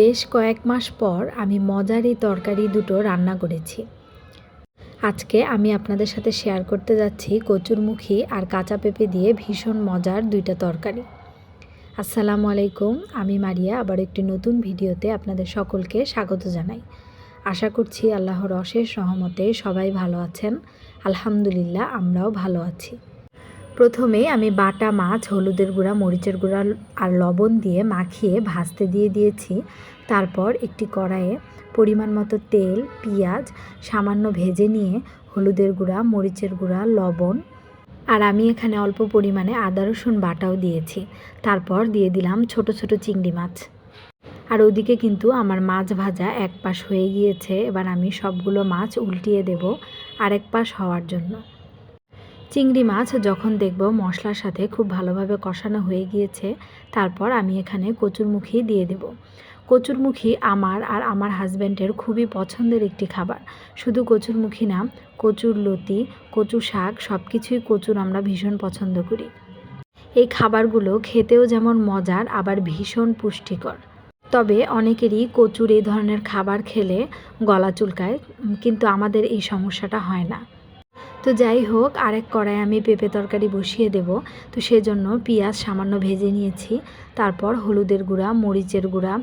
বেশ কয়েক মাস পর আমি মজার এই তরকারি দুটো রান্না করেছি। আজকে আমি আপনাদের সাথে শেয়ার করতে যাচ্ছি কচুরমুখী আর কাঁচা পেঁপে দিয়ে ভীষণ মজার দুইটা তরকারি। আসসালামু আলাইকুম, আমি মারিয়া, আবার একটি নতুন ভিডিওতে আপনাদের সকলকে স্বাগত জানাই। আশা করছি আল্লাহর অশেষ সহমতে সবাই ভালো আছেন। আলহামদুলিল্লাহ, আমরাও ভালো আছি। প্রথমে আমি বাটা, মাছ, হলুদের গুঁড়া, মরিচের গুঁড়া আর লবণ দিয়ে মাখিয়ে ভাজতে দিয়ে দিয়েছি। তারপর একটি কড়াইয়ে পরিমাণ মতো তেল, পেঁয়াজ সামান্য ভেজে নিয়ে হলুদের গুঁড়া, মরিচের গুঁড়া, লবণ আর আমি এখানে অল্প পরিমাণে আদা, রসুন বাটাও দিয়েছি। তারপর দিয়ে দিলাম ছোট ছোট চিংড়ি মাছ। আর ওদিকে কিন্তু আমার মাছ ভাজা এক পাশ হয়ে গিয়েছে। এবার আমি সবগুলো মাছ উল্টিয়ে দেব আরেক পাশ হওয়ার জন্য। চিংড়ি মাছ যখন দেখব মশলার সাথে খুব ভালোভাবে কষানো হয়ে গিয়েছে, তারপর আমি এখানে কচুরমুখী দিয়ে দেব। কচুরমুখী আমার আর আমার হাজব্যান্ডের খুবই পছন্দের একটি খাবার। শুধু কচুরমুখী না, কচুর লতি কচু শাক সব কিছুই কচুর আমরা ভীষণ পছন্দ করি। এই খাবারগুলো খেতেও যেমন মজার, আবার ভীষণ পুষ্টিকর। তবে অনেকেরই কচুর এই ধরনের খাবার খেলে গলা চুলকায়, কিন্তু আমাদের এই সমস্যাটা হয় না। তো যাই হোক, আরেক কড়াই আমি পেঁপে তরকারি বসিয়ে দেব। তো সেজন্য পেঁয়াজ সামান্য ভেজে নিয়েছি। তারপর হলুদের গুঁড়া, মরিচের গুঁড়া,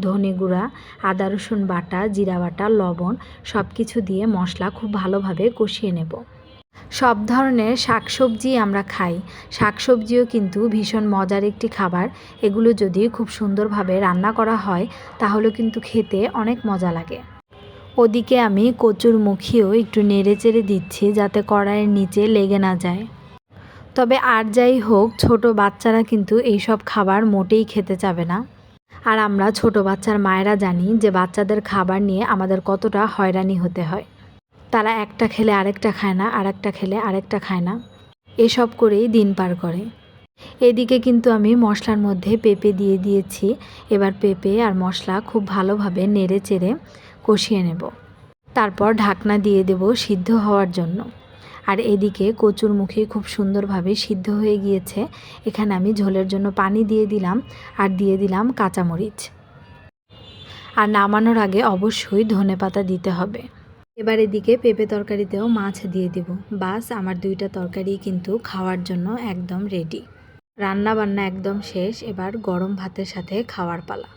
ধনে গুঁড়া, আদা রসুন বাটা, জিরা বাটা, লবণ সব কিছু দিয়ে মশলা খুব ভালোভাবে কষিয়ে নেব। সব ধরনের শাকসবজি আমরা খাই। শাকসবজিও কিন্তু ভীষণ মজার একটি খাবার। এগুলো যদি খুব সুন্দরভাবে রান্না করা হয়, তাহলে কিন্তু খেতে অনেক মজা লাগে। ওদিকে আমি কচুর মুখিও একটু নেড়ে চেড়ে দিচ্ছি যাতে কড়াইয়ের নিচে লেগে না যায়। তবে আর যাই হোক, ছোট বাচ্চারা কিন্তু এইসব খাবার মোটেই খেতে চাবে না। আর আমরা ছোট বাচ্চার মায়েরা জানি যে বাচ্চাদের খাবার নিয়ে আমাদের কতটা হয়রানি হতে হয়। তারা একটা খেলে আরেকটা খায় না আর একটা খেলে আরেকটা খায় না। এসব করেই দিন পার করে। এদিকে কিন্তু আমি মশলার মধ্যে পেঁপে দিয়ে দিয়েছি। এবার পেঁপে আর মশলা খুব ভালোভাবে নেড়ে চেড়ে কষিয়ে নেব। তারপর ঢাকনা দিয়ে দেব সিদ্ধ হওয়ার জন্য। আর এদিকে কচুর মুখে খুব সুন্দরভাবে সিদ্ধ হয়ে গিয়েছে। এখানে আমি ঝোলের জন্য পানি দিয়ে দিলাম আর দিয়ে দিলাম কাঁচামরিচ। আর নামানোর আগে অবশ্যই ধনে পাতা দিতে হবে। এবার এদিকে পেঁপে তরকারিতেও মাছ দিয়ে দিব। বাস, আমার দুইটা তরকারি কিন্তু খাওয়ার জন্য একদম রেডি রান্না বান্না একদম শেষ। এবার গরম ভাতের সাথে খাওয়ার পালা।